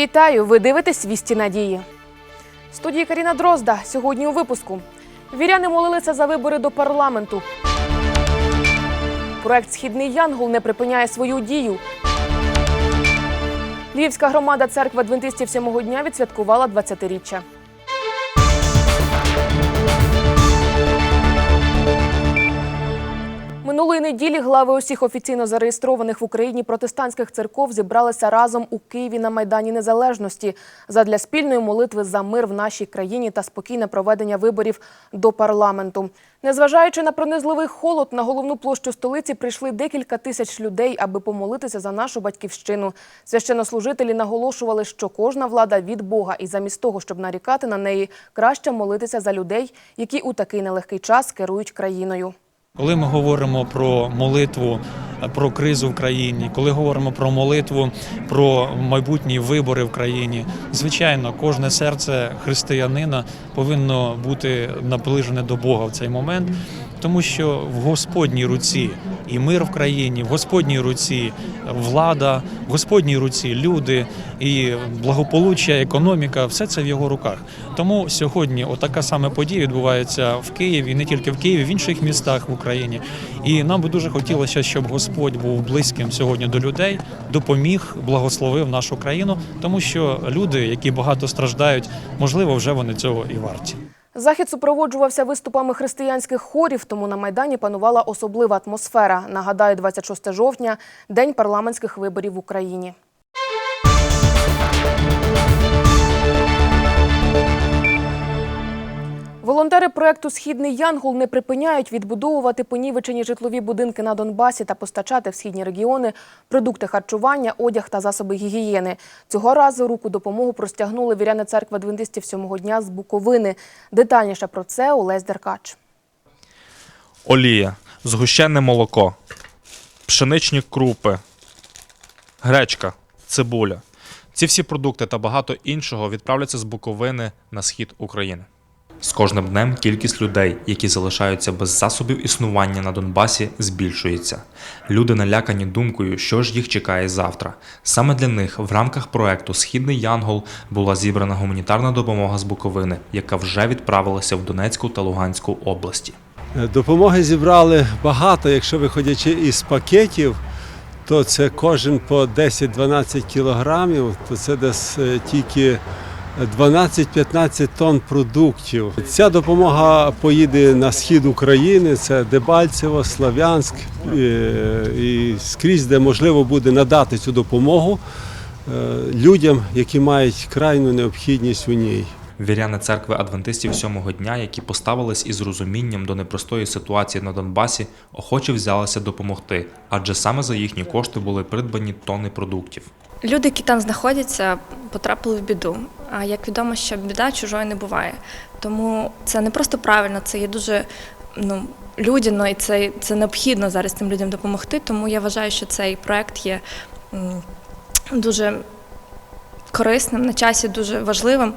Вітаю! Ви дивитесь вісті надії. Студії Каріна Дрозда. Сьогодні у випуску. Віряни молилися за вибори до парламенту. Проект Східний Янгол не припиняє свою дію. Львівська громада церкви адвентистів сьомого дня відсвяткувала 20-річчя. Минулої неділі глави усіх офіційно зареєстрованих в Україні протестантських церков зібралися разом у Києві на Майдані Незалежності задля спільної молитви за мир в нашій країні та спокійне проведення виборів до парламенту. Незважаючи на пронизливий холод, на головну площу столиці прийшли декілька тисяч людей, аби помолитися за нашу батьківщину. Священнослужителі наголошували, що кожна влада від Бога, і замість того, щоб нарікати на неї, краще молитися за людей, які у такий нелегкий час керують країною. Коли ми говоримо про молитву, про кризу в країні, коли говоримо про молитву, про майбутні вибори в країні, звичайно, кожне серце християнина повинно бути наближене до Бога в цей момент, тому що в Господній руці і мир в країні, в Господній руці влада, в Господній руці люди і благополуччя, економіка все це в його руках. Тому сьогодні отака саме подія відбувається в Києві, не тільки в Києві, в інших містах в Україні. І нам би дуже хотілося, щоб Господь був близьким сьогодні до людей, допоміг, благословив нашу країну, тому що люди, які багато страждають, можливо, вже вони цього і варті. Захід супроводжувався виступами християнських хорів, тому на Майдані панувала особлива атмосфера. Нагадаю, 26 жовтня – день парламентських виборів в Україні. Волонтери проекту Східний Янгол не припиняють відбудовувати понівечені житлові будинки на Донбасі та постачати в східні регіони продукти харчування, одяг та засоби гігієни. Цього разу руку допомогу простягнули віряни церкви адвентистів сьомого дня з Буковини. Детальніше про це Олесь Деркач. олія, згущене молоко, пшеничні крупи, гречка, цибуля. Ці всі продукти та багато іншого відправляться з Буковини на схід України. З кожним днем кількість людей, які залишаються без засобів існування на Донбасі, збільшується. Люди налякані думкою, що ж їх чекає завтра. Саме для них в рамках проекту Східний Янгол була зібрана гуманітарна допомога з Буковини, яка вже відправилася в Донецьку та Луганську області. Допомоги зібрали багато, якщо виходячи із пакетів, то це кожен по 10-12 кілограмів, то це десь е, тільки 12-15 тонн продуктів. Ця допомога поїде на схід України, це Дебальцево, Слав'янськ е, і скрізь, де можливо буде надати цю допомогу е, людям, які мають крайню необхідність у ній. Віряни церкви адвентистів сьомого дня, які поставились із розумінням до непростої ситуації на Донбасі, охоче взялися допомогти, адже саме за їхні кошти були придбані тонни продуктів. Люди, які там знаходяться, потрапили в біду. А як відомо, що біда чужої не буває. Тому це не просто правильно, це є дуже ну, людяно і це, це необхідно зараз цим людям допомогти. Тому я вважаю, що цей проект є дуже корисним, на часі дуже важливим.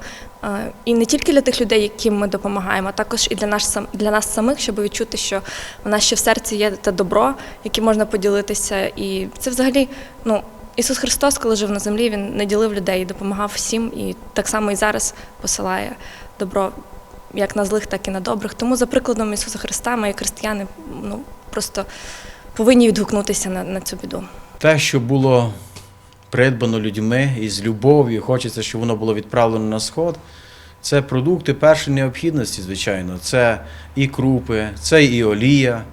І не тільки для тих людей, яким ми допомагаємо, а також і для нас, для нас самих, щоб відчути, що в нас ще в серці є те добро, яким можна поділитися. І це взагалі, ну, Ісус Христос, коли жив на землі, Він не ділив людей, допомагав всім, і так само і зараз посилає добро як на злих, так і на добрих. Тому за прикладом Ісуса Христа, ми, християни, ну просто повинні відгукнутися на, на цю біду. те, що було придбано людьми із любов'ю, хочеться, щоб воно було відправлено на сход. Це продукти першої необхідності, звичайно. Це і крупи, це і олія,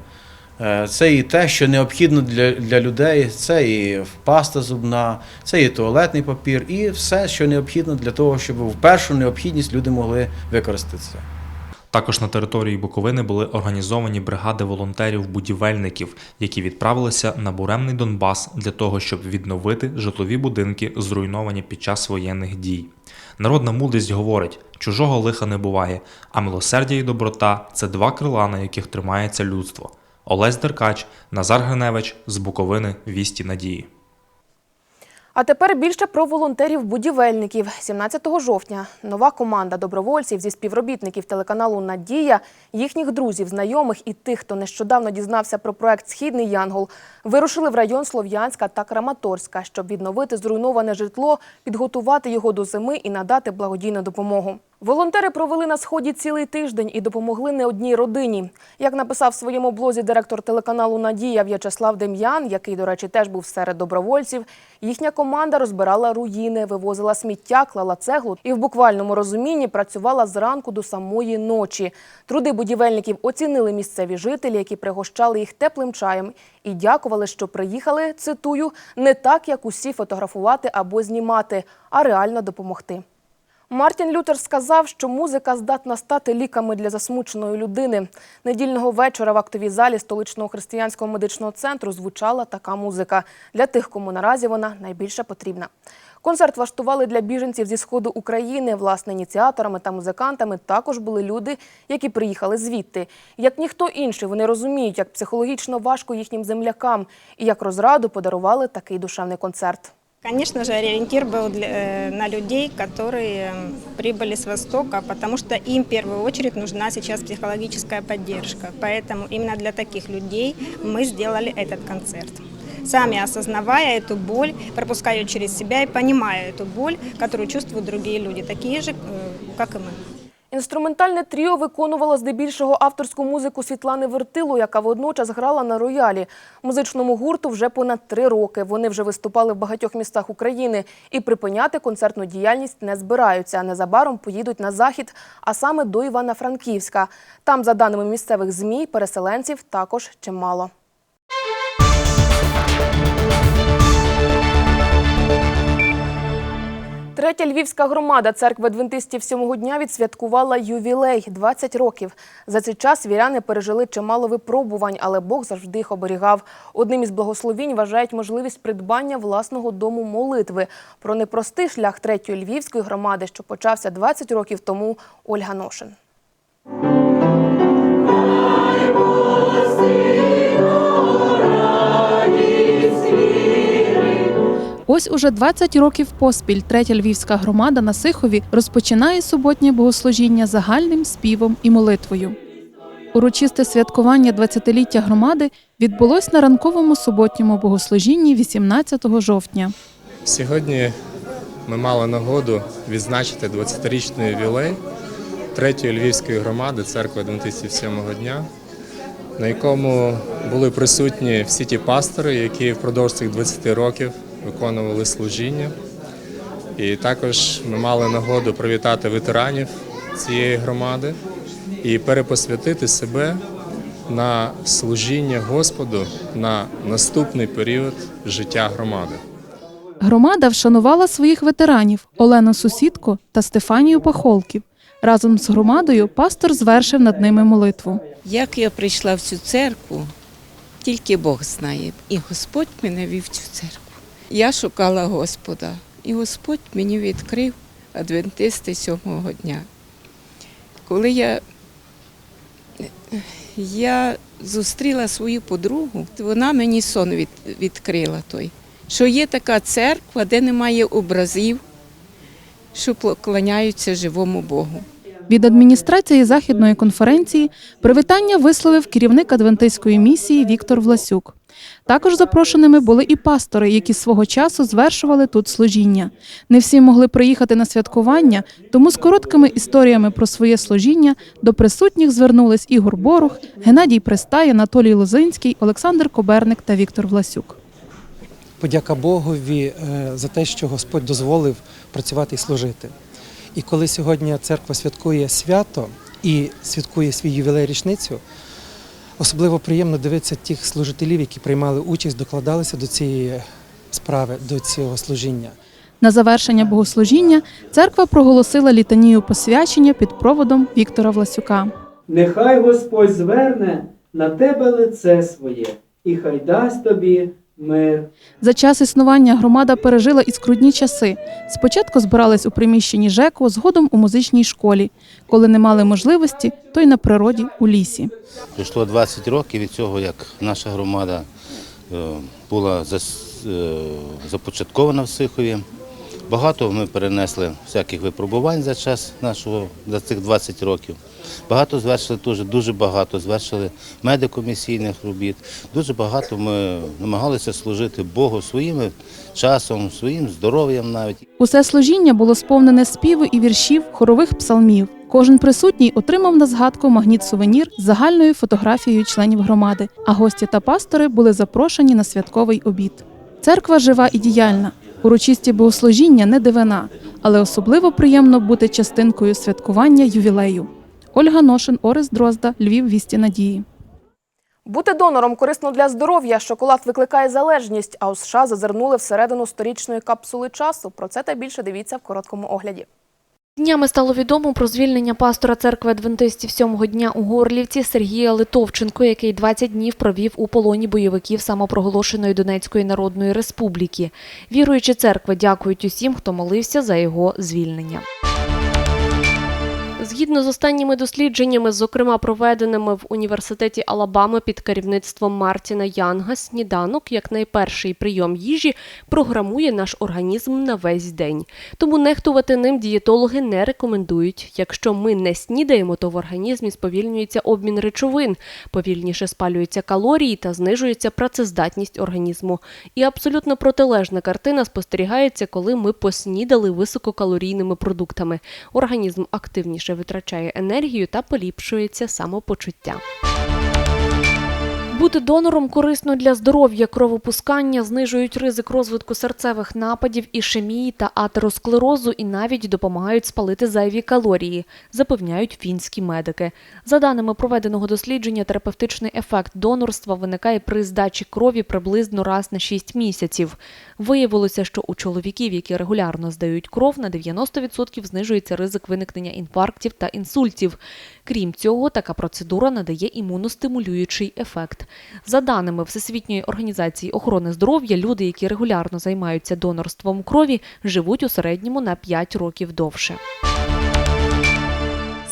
це і те, що необхідно для, для людей, це і паста зубна, це і туалетний папір, і все, що необхідно для того, щоб в першу необхідність люди могли використати це. Також на території Буковини були організовані бригади волонтерів-будівельників, які відправилися на буремний Донбас для того, щоб відновити житлові будинки, зруйновані під час воєнних дій. Народна мудрість говорить: чужого лиха не буває, а милосердя і доброта це два крила, на яких тримається людство. Олесь Деркач, Назар Гриневич з Буковини Вісті Надії. А тепер більше про волонтерів-будівельників. 17 жовтня нова команда добровольців зі співробітників телеканалу Надія, їхніх друзів, знайомих і тих, хто нещодавно дізнався про проект Східний Янгол, вирушили в район Слов'янська та Краматорська, щоб відновити зруйноване житло, підготувати його до зими і надати благодійну допомогу. Волонтери провели на сході цілий тиждень і допомогли не одній родині. Як написав в своєму блозі директор телеканалу Надія В'ячеслав Дем'ян, який, до речі, теж був серед добровольців, їхня команда розбирала руїни, вивозила сміття, клала цеглу і в буквальному розумінні працювала зранку до самої ночі. Труди будівельників оцінили місцеві жителі, які пригощали їх теплим чаєм, і дякували, що приїхали, цитую, не так, як усі фотографувати або знімати, а реально допомогти. Мартін Лютер сказав, що музика здатна стати ліками для засмученої людини. Недільного вечора в актовій залі столичного християнського медичного центру звучала така музика для тих, кому наразі вона найбільше потрібна. Концерт влаштували для біженців зі сходу України. Власне, ініціаторами та музикантами також були люди, які приїхали звідти. Як ніхто інший, вони розуміють, як психологічно важко їхнім землякам і як розраду подарували такий душевний концерт. Конечно же, ориентир был для- э, на людей, которые м, прибыли с Востока, потому что им в первую очередь нужна сейчас психологическая поддержка. Поэтому именно для таких людей мы сделали этот концерт. Сами осознавая эту боль, пропуская ее через себя и понимая эту боль, которую чувствуют другие люди, такие же, э, как и мы. Інструментальне тріо виконувало здебільшого авторську музику Світлани Вертило, яка водночас грала на роялі. Музичному гурту вже понад три роки. Вони вже виступали в багатьох містах України і припиняти концертну діяльність не збираються. Незабаром поїдуть на захід, а саме до Івано-Франківська. Там, за даними місцевих змі, переселенців також чимало. Третя львівська громада церкви адвентистів сьомого дня відсвяткувала ювілей – 20 років. За цей час віряни пережили чимало випробувань, але Бог завжди їх оберігав. Одним із благословінь вважають можливість придбання власного дому молитви. Про непростий шлях третьої львівської громади, що почався 20 років тому, Ольга Ношин. Ось уже 20 років поспіль третя львівська громада на Сихові розпочинає суботнє богослужіння загальним співом і молитвою. Урочисте святкування 20-ліття громади відбулось на ранковому суботньому богослужінні 18 жовтня. Сьогодні ми мали нагоду відзначити 20-річний ювілей третьої львівської громади церкви Адвентистів сьомого дня, на якому були присутні всі ті пастори, які впродовж цих 20 років виконували служіння. І також ми мали нагоду привітати ветеранів цієї громади і перепосвятити себе на служіння Господу на наступний період життя громади. Громада вшанувала своїх ветеранів Олену Сусідко та Стефанію Пахолків. Разом з громадою пастор звершив над ними молитву. Як я прийшла в цю церкву, тільки Бог знає. І Господь мене вів в цю церкву. Я шукала Господа, і Господь мені відкрив адвентисти сьомого дня. Коли я, я зустріла свою подругу, вона мені сон від, відкрила той, що є така церква, де немає образів, що поклоняються живому Богу. Від адміністрації західної конференції привітання висловив керівник адвентистської місії Віктор Власюк. Також запрошеними були і пастори, які свого часу звершували тут служіння. Не всі могли приїхати на святкування, тому з короткими історіями про своє служіння до присутніх звернулись Ігор Борух, Геннадій Пристай, Анатолій Лозинський, Олександр Коберник та Віктор Власюк. подяка Богові е, за те, що Господь дозволив працювати і служити. І коли сьогодні церква святкує свято і святкує свій ювілей річницю, особливо приємно дивитися тих служителів, які приймали участь, докладалися до цієї справи, до цього служіння. На завершення богослужіння церква проголосила літанію посвячення під проводом Віктора Власюка. Нехай Господь зверне на тебе лице своє, і хай дасть тобі мир. За час існування громада пережила і скрутні часи. Спочатку збирались у приміщенні ЖЕКу, згодом у музичній школі. Коли не мали можливості, то й на природі у лісі. Пройшло 20 років від цього, як наша громада е, була е, започаткована в Сихові. Багато ми перенесли всяких випробувань за час нашого за цих 20 років. Багато звершили теж, дуже багато звершили медикомісійних робіт. Дуже багато ми намагалися служити Богу своїм часом, своїм здоров'ям навіть. Усе служіння було сповнене співу і віршів хорових псалмів. Кожен присутній отримав на згадку магніт-сувенір з загальною фотографією членів громади, а гості та пастори були запрошені на святковий обід. Церква жива і діяльна. Урочисті богослужіння не дивина, але особливо приємно бути частинкою святкування ювілею. Ольга Ношин, Орес Дрозда, Львів, Вісті Надії. Бути донором корисно для здоров'я. Шоколад викликає залежність. А у США зазирнули всередину сторічної капсули часу. Про це та більше дивіться в короткому огляді. Днями стало відомо про звільнення пастора церкви адвентистів сьомого дня у Горлівці Сергія Литовченко, який 20 днів провів у полоні бойовиків самопроголошеної Донецької Народної Республіки. Віруючі церкви дякують усім, хто молився за його звільнення. Згідно з останніми дослідженнями, зокрема проведеними в університеті Алабами під керівництвом Мартіна Янга, сніданок, як найперший прийом їжі, програмує наш організм на весь день. Тому нехтувати ним дієтологи не рекомендують. Якщо ми не снідаємо, то в організмі сповільнюється обмін речовин, повільніше спалюються калорії та знижується працездатність організму. І абсолютно протилежна картина спостерігається, коли ми поснідали висококалорійними продуктами. Організм активніше витрачає енергію та поліпшується самопочуття. Бути донором корисно для здоров'я. Кровопускання знижують ризик розвитку серцевих нападів, ішемії та атеросклерозу і навіть допомагають спалити зайві калорії, запевняють фінські медики. За даними проведеного дослідження, терапевтичний ефект донорства виникає при здачі крові приблизно раз на 6 місяців. Виявилося, що у чоловіків, які регулярно здають кров, на 90% знижується ризик виникнення інфарктів та інсультів. Крім цього, така процедура надає імуностимулюючий ефект. За даними Всесвітньої організації охорони здоров'я, люди, які регулярно займаються донорством крові, живуть у середньому на 5 років довше.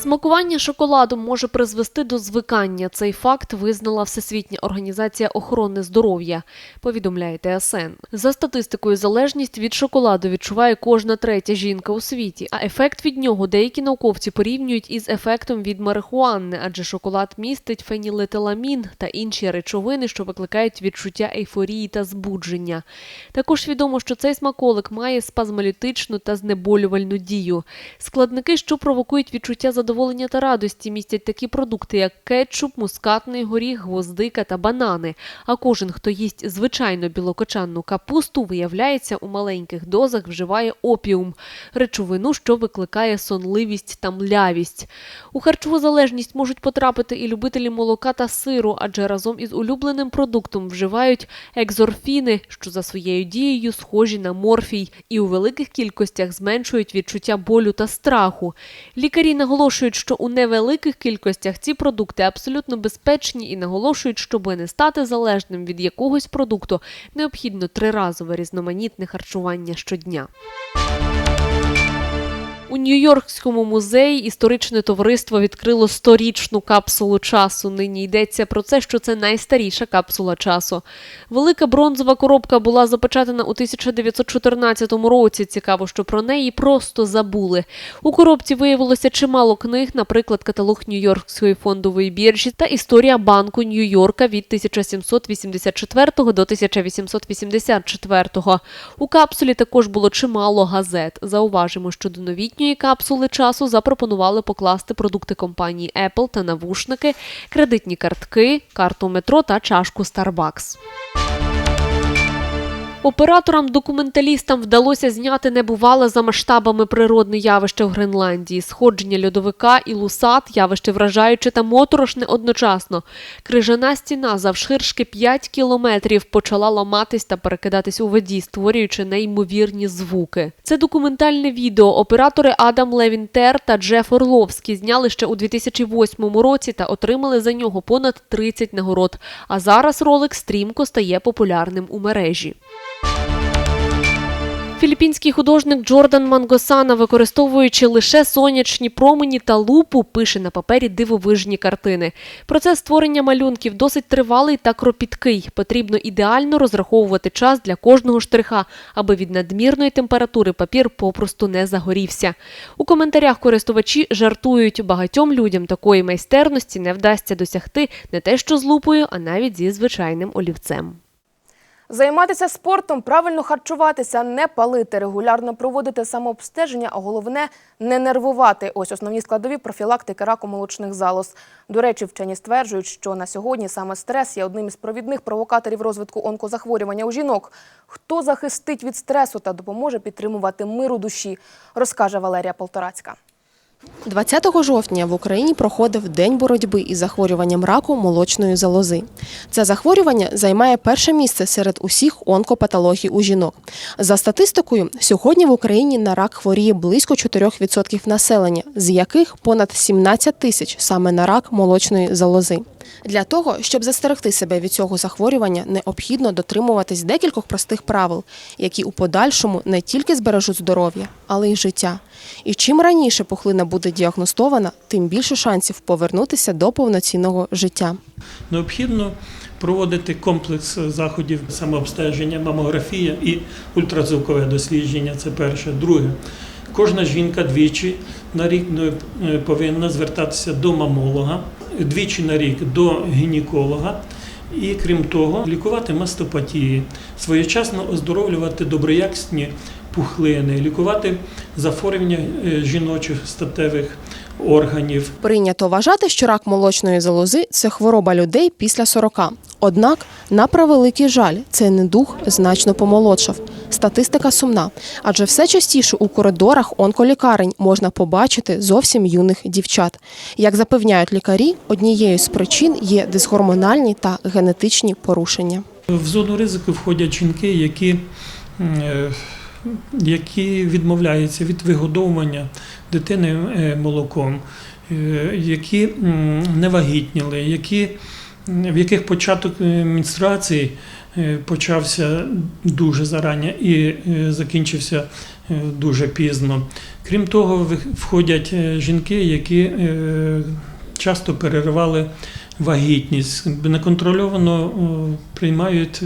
Смакування шоколадом може призвести до звикання. Цей факт визнала Всесвітня організація охорони здоров'я, повідомляє ТСН. За статистикою, залежність від шоколаду відчуває кожна третя жінка у світі, а ефект від нього деякі науковці порівнюють із ефектом від марихуани, адже шоколад містить фенілетиламін та інші речовини, що викликають відчуття ейфорії та збудження. Також відомо, що цей смаколик має спазмолітичну та знеболювальну дію. Складники, що провокують відчуття задоволення та радості, містять такі продукти, як кетчуп, мускатний горіх, гвоздика та банани. А кожен, хто їсть звичайно білокочанну капусту, виявляється, у маленьких дозах вживає опіум речовину, що викликає сонливість та млявість. У харчову залежність можуть потрапити і любителі молока та сиру, адже разом із улюбленим продуктом вживають екзорфіни, що за своєю дією схожі на морфій, і у великих кількостях зменшують відчуття болю та страху. Лікарі наголошують, що у невеликих кількостях ці продукти абсолютно безпечні і наголошують, щоби не стати залежним від якогось продукту, необхідно триразове різноманітне харчування щодня. Нью-Йоркському музеї історичне товариство відкрило сторічну капсулу часу. Нині йдеться про це, що це найстаріша капсула часу. Велика бронзова коробка була запечатана у 1914 році. Цікаво, що про неї просто забули. У коробці виявилося чимало книг, наприклад, каталог Нью-Йоркської фондової біржі та історія банку Нью-Йорка від 1784 до 1884. У капсулі також було чимало газет. Зауважимо, що до новітньої капсули часу запропонували покласти продукти компанії Apple та навушники, кредитні картки, карту метро та чашку Starbucks. Операторам-документалістам вдалося зняти небувале за масштабами природне явище в Гренландії. Сходження льодовика і лусат, явище вражаюче та моторошне одночасно. Крижана стіна завширшки 5 кілометрів почала ламатись та перекидатись у воді, створюючи неймовірні звуки. Це документальне відео оператори Адам Левінтер та Джеф Орловський зняли ще у 2008 році та отримали за нього понад 30 нагород. А зараз ролик стрімко стає популярним у мережі. Філіппінський художник Джордан Мангосана, використовуючи лише сонячні промені та лупу, пише на папері дивовижні картини. Процес створення малюнків досить тривалий та кропіткий. Потрібно ідеально розраховувати час для кожного штриха, аби від надмірної температури папір попросту не загорівся. У коментарях користувачі жартують, багатьом людям такої майстерності не вдасться досягти не те що з лупою, а навіть зі звичайним олівцем. Займатися спортом, правильно харчуватися, не палити, регулярно проводити самообстеження, а головне не нервувати. Ось основні складові профілактики раку молочних залоз. До речі, вчені стверджують, що на сьогодні саме стрес є одним із провідних провокаторів розвитку онкозахворювання у жінок. Хто захистить від стресу та допоможе підтримувати миру душі, розкаже Валерія Полторацька. 20 жовтня в Україні проходив День боротьби із захворюванням раку молочної залози. Це захворювання займає перше місце серед усіх онкопатологій у жінок. За статистикою, сьогодні в Україні на рак хворіє близько 4% населення, з яких понад 17 тисяч саме на рак молочної залози. Для того, щоб застерегти себе від цього захворювання, необхідно дотримуватись декількох простих правил, які у подальшому не тільки збережуть здоров'я, але й життя. І чим раніше пухлина буде діагностована, тим більше шансів повернутися до повноцінного життя. Необхідно проводити комплекс заходів самообстеження, мамографія і ультразвукове дослідження. Це перше. Друге, кожна жінка двічі на рік повинна звертатися до мамолога, двічі на рік до гінеколога. І крім того, лікувати мастопатії, своєчасно оздоровлювати доброякісні пухлини, лікувати захворювання е, жіночих статевих органів. Прийнято вважати, що рак молочної залози це хвороба людей після 40. Однак, на превеликий жаль, цей недух значно помолодшав. Статистика сумна, адже все частіше у коридорах онколікарень можна побачити зовсім юних дівчат. Як запевняють лікарі, однією з причин є дисгормональні та генетичні порушення. В зону ризику входять жінки, які, е, які відмовляються від вигодовування дитини е, молоком, е, які не вагітніли, які, в яких початок е, менструації почався дуже зарані і закінчився дуже пізно. Крім того, входять жінки, які часто переривали вагітність, неконтрольовано приймають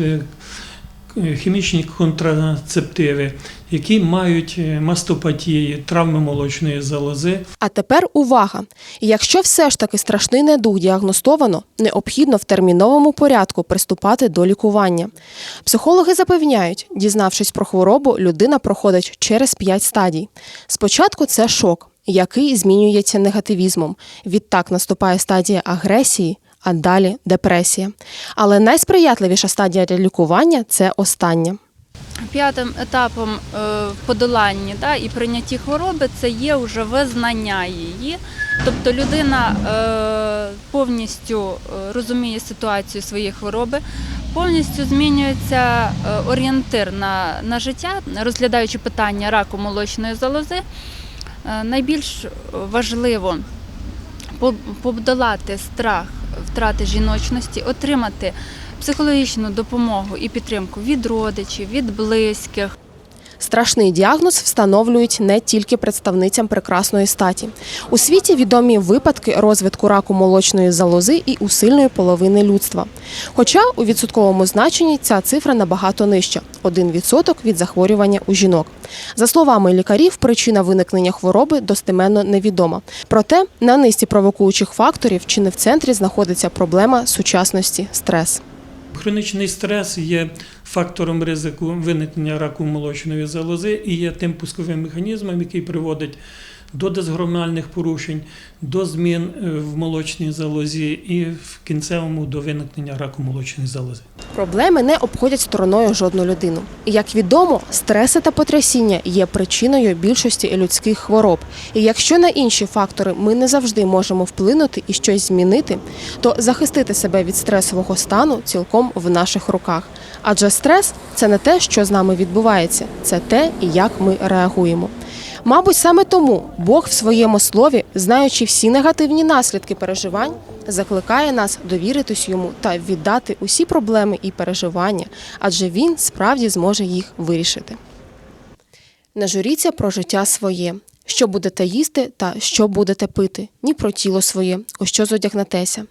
хімічні контрацептиви, які мають е, мастопатії, травми молочної залози. А тепер увага! Якщо все ж таки страшний недуг діагностовано, необхідно в терміновому порядку приступати до лікування. Психологи запевняють, дізнавшись про хворобу, людина проходить через 5 стадій. Спочатку це шок, який змінюється негативізмом. Відтак наступає стадія агресії, а далі депресія. Але найсприятливіша стадія лікування це остання. П'ятим етапом е, в подоланні да, і прийнятті хвороби це є вже визнання її. Тобто людина е, повністю е, розуміє ситуацію своєї хвороби, повністю змінюється орієнтир на, на життя, розглядаючи питання раку молочної залози. Найбільш важливо подолати страх втрати жіночності, отримати психологічну допомогу і підтримку від родичів, від близьких. Страшний діагноз встановлюють не тільки представницям прекрасної статі. У світі відомі випадки розвитку раку молочної залози і у сильної половини людства. Хоча у відсотковому значенні ця цифра набагато нижча 1% від захворювання у жінок. За словами лікарів, причина виникнення хвороби достеменно невідома. Проте на низці провокуючих факторів чи не в центрі знаходиться проблема сучасності стрес. Хронічний стрес є фактором ризику виникнення раку молочної залози і є тим пусковим механізмом, який приводить до дисгормональних порушень, до змін е, в молочній залозі і в кінцевому до виникнення раку молочної залози. Проблеми не обходять стороною жодну людину. Як відомо, стреси та потрясіння є причиною більшості людських хвороб. І якщо на інші фактори ми не завжди можемо вплинути і щось змінити, то захистити себе від стресового стану цілком в наших руках. Адже стрес це не те, що з нами відбувається, це те, як ми реагуємо. Мабуть, саме тому Бог в своєму слові, знаючи всі негативні наслідки переживань, закликає нас довіритись йому та віддати усі проблеми і переживання, адже він справді зможе їх вирішити. Не журіться про життя своє, що будете їсти та що будете пити, ні про тіло своє, у що зодягнетеся.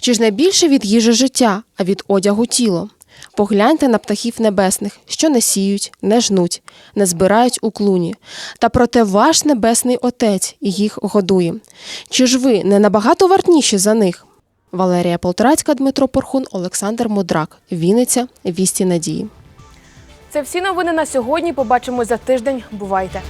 Чи ж не більше від їжі життя, а від одягу тіло? Погляньте на птахів небесних, що не сіють, не жнуть, не збирають у клуні. Та проте ваш небесний Отець їх годує. Чи ж ви не набагато вартніші за них? Валерія Полторацька, Дмитро Порхун, Олександр Мудрак. Вінниця. Вісті надії. Це всі новини на сьогодні. Побачимось за тиждень. Бувайте!